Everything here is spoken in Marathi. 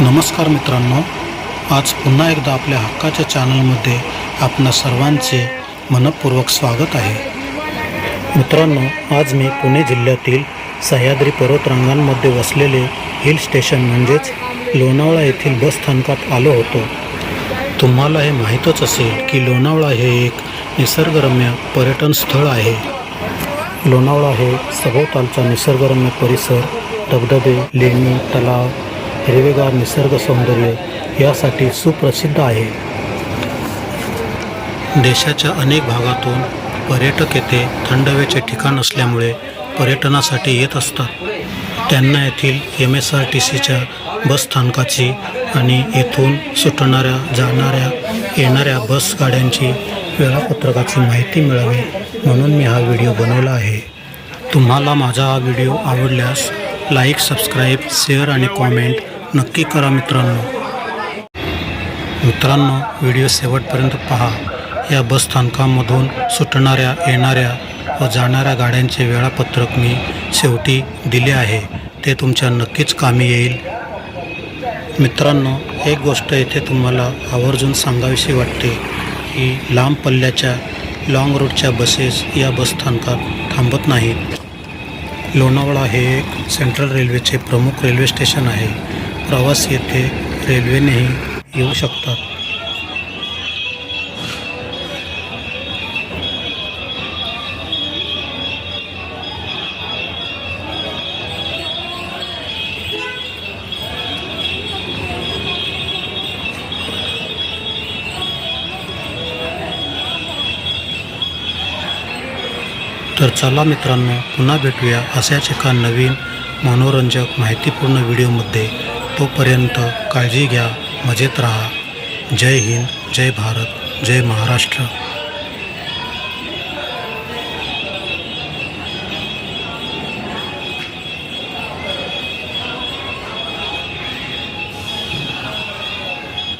नमस्कार मित्रांनो आज पुन्हा एकदा आपल्या हक्काच्या चॅनलमध्ये आपणा सर्वांचे मनपूर्वक स्वागत आहे. मित्रांनो आज मी पुणे जिल्ह्यातील सह्याद्री पर्वतरांगांमध्ये वसलेले हिल स्टेशन म्हणजेच लोणावळा येथील बस स्थानकात आलो होतो. तुम्हाला हे माहीतच असेल की लोणावळा हे एक निसर्गरम्य पर्यटन स्थळ आहे. लोणावळा हे सभोवतालचा निसर्गरम्य परिसर धबधबे लेणी तलाव हिरवेगार निसर्ग सौंदर्य यासाठी सुप्रसिद्ध आहे. देशाच्या अनेक भागातून पर्यटक येथे थंड हवेचे ठिकाण असल्यामुळे पर्यटनासाठी येत असतात. त्यांना येथील एम एस आर टी सीच्या बसस्थानकाची आणि येथून सुटणाऱ्या जाणाऱ्या येणाऱ्या बस गाड्यांची वेळापत्रकाची माहिती मिळावी म्हणून मी हा व्हिडिओ बनवला आहे. तुम्हाला माझा हा व्हिडिओ आवडल्यास लाईक सबस्क्राईब शेअर आणि कॉमेंट नक्की करा मित्रांनो. मित्रांनो व्हिडिओ शेवटपर्यंत पहा. या बसस्थानकामधून सुटणाऱ्या येणाऱ्या व जाणाऱ्या गाड्यांचे वेळापत्रक मी शेवटी दिले आहे. ते तुमच्या नक्कीच कामी येईल. मित्रांनो एक गोष्ट इथे तुम्हाला आवर्जून सांगावीशी वाटते की लांब पल्ल्याच्या लाँग रूटच्या बसेस या बसस्थानकात थांबत नाहीत. लोणावळा हे एक सेंट्रल रेल्वेचे प्रमुख रेल्वे स्टेशन आहे. प्रवास येथे रेल्वेनेही येऊ शकतात. तर चला मित्रांनो पुन्हा भेटूया अशाच एका नवीन मनोरंजक माहितीपूर्ण व्हिडिओमध्ये तोपर्यंत काळजी घ्या मजेत राहा. जय हिंद जय भारत जय महाराष्ट्र.